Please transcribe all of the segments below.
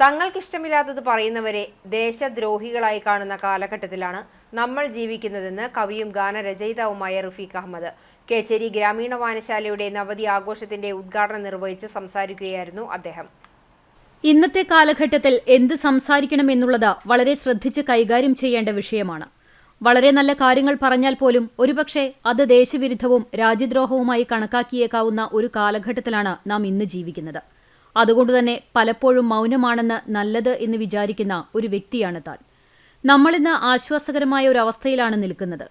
തങ്ങൾക്കിഷ്ടമില്ലാത്തത് പറയുന്നവരെ ദേശദ്രോഹികളായി കാണുന്ന കാലഘട്ടത്തിലാണ് നമ്മൾ ജീവിക്കുന്നതെന്ന് കവിയും ഗാനരചയിതാവുമായ റഫീഖ് അഹമ്മദ്. കേച്ചേരി ഗ്രാമീണ വായനശാലയുടെ നവതി ആഘോഷത്തിന്റെ ഉദ്ഘാടനം നിർവഹിച്ച് സംസാരിക്കുകയായിരുന്നു അദ്ദേഹം. ഇന്നത്തെ കാലഘട്ടത്തിൽ എന്ത് സംസാരിക്കണമെന്നുള്ളത് വളരെ ശ്രദ്ധിച്ച് കൈകാര്യം ചെയ്യേണ്ട വിഷയമാണ്. വളരെ നല്ല കാര്യങ്ങൾ പറഞ്ഞാൽ പോലും ഒരുപക്ഷെ അത് ദേശവിരുദ്ധവും രാജ്യദ്രോഹവുമായി കണക്കാക്കിയേക്കാവുന്ന ഒരു കാലഘട്ടത്തിലാണ് നാം ഇന്ന് ജീവിക്കുന്നത്. അതുകൊണ്ടുതന്നെ പലപ്പോഴും മൗനമാണെന്ന് നല്ലത് എന്ന് വിചാരിക്കുന്ന ഒരു വ്യക്തിയാണ് താൻ. നമ്മളിന്ന് ആശ്വാസകരമായ ഒരു അവസ്ഥയിലാണ് നിൽക്കുന്നത്.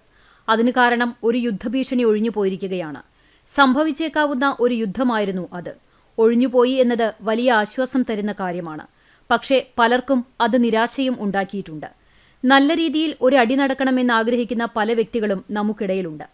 അതിന് കാരണം ഒരു യുദ്ധഭീഷണി ഒഴിഞ്ഞു പോയിരിക്കുകയാണ്. സംഭവിച്ചേക്കാവുന്ന ഒരു യുദ്ധമായിരുന്നു അത്. ഒഴിഞ്ഞുപോയി എന്നത് വലിയ ആശ്വാസം തരുന്ന കാര്യമാണ്. പക്ഷേ പലർക്കും അത് നിരാശയും ഉണ്ടാക്കിയിട്ടുണ്ട്. നല്ല രീതിയിൽ ഒരു അടി നടക്കണമെന്ന് ആഗ്രഹിക്കുന്ന പല വ്യക്തികളും നമുക്കിടയിലുണ്ട്.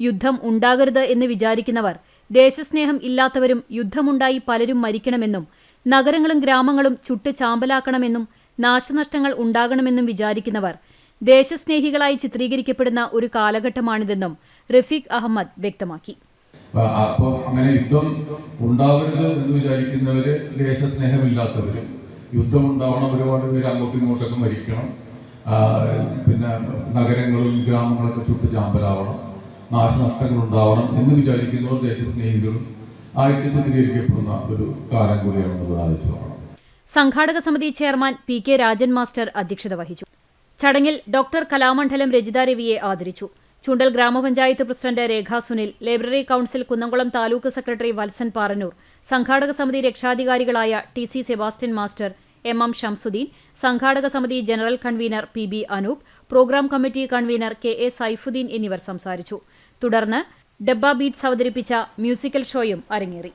യുദ്ധം ഉണ്ടാകരുത് എന്ന് വിചാരിക്കുന്നവർ ദേശസ്നേഹം ഇല്ലാത്തവരും യുദ്ധമുണ്ടായി പലരും മരിക്കണമെന്നും നഗരങ്ങളും ഗ്രാമങ്ങളും ചുട്ട് ചാമ്പലാക്കണമെന്നും നാശനഷ്ടങ്ങൾ ഉണ്ടാകണമെന്നും വിചാരിക്കുന്നവർ ദേശസ്നേഹികളായി ചിത്രീകരിക്കപ്പെടുന്ന ഒരു കാലഘട്ടമാണിതെന്നും റഫീഖ് അഹമ്മദ് വ്യക്തമാക്കി. അപ്പോൾ അങ്ങനെ യുദ്ധം ഉണ്ടാവരുത് എന്ന് വിചാരിക്കുന്നവര് ദേശസ്നേഹമില്ലാത്തവരും യുദ്ധം ഉണ്ടാവണം ഒരുപാട് പേര് അങ്ങോട്ടും ഇങ്ങോട്ടൊക്കെ മരിക്കണം. പിന്നെ നഗരങ്ങളും ഗ്രാമങ്ങളൊക്കെ ചുട്ട് ചാമ്പലാവണം. നാശനഷ്ടങ്ങൾ ഉണ്ടാവണം എന്ന് വിചാരിക്കുന്നവർ ദേശസ്നേഹികളും ആയിട്ട് ചിത്രീകരിക്കപ്പെടുന്ന ഒരു കാലം കൂടിയാണെന്നത് ആലോചിച്ചു സംഘാടക സമിതി chairman P K Rajan master അധ്യക്ഷത വഹിച്ചു. ചടങ്ങിൽ ഡോക്ടർ കലാമണ്ഡലം രജിത രവിയെ ആദരിച്ചു. ചുണ്ടൽ ഗ്രാമപഞ്ചായത്ത് president Rekha Sunil library council Kunnamkulam taluk secretary Valsan Parannur സംഘാടക സമിതി രക്ഷാധികാരികളായ T C Sebastian master M M Shamsuddin സംഘാടക സമിതി general convener P B Anoop programme committee convener K A Saifuddin എന്നിവർ സംസാരിച്ചു. തുടർന്ന് ഡബ്ബ ബീറ്റ്സ് അവതരിപ്പിച്ച മ്യൂസിക്കൽ ഷോയും അരങ്ങേറി.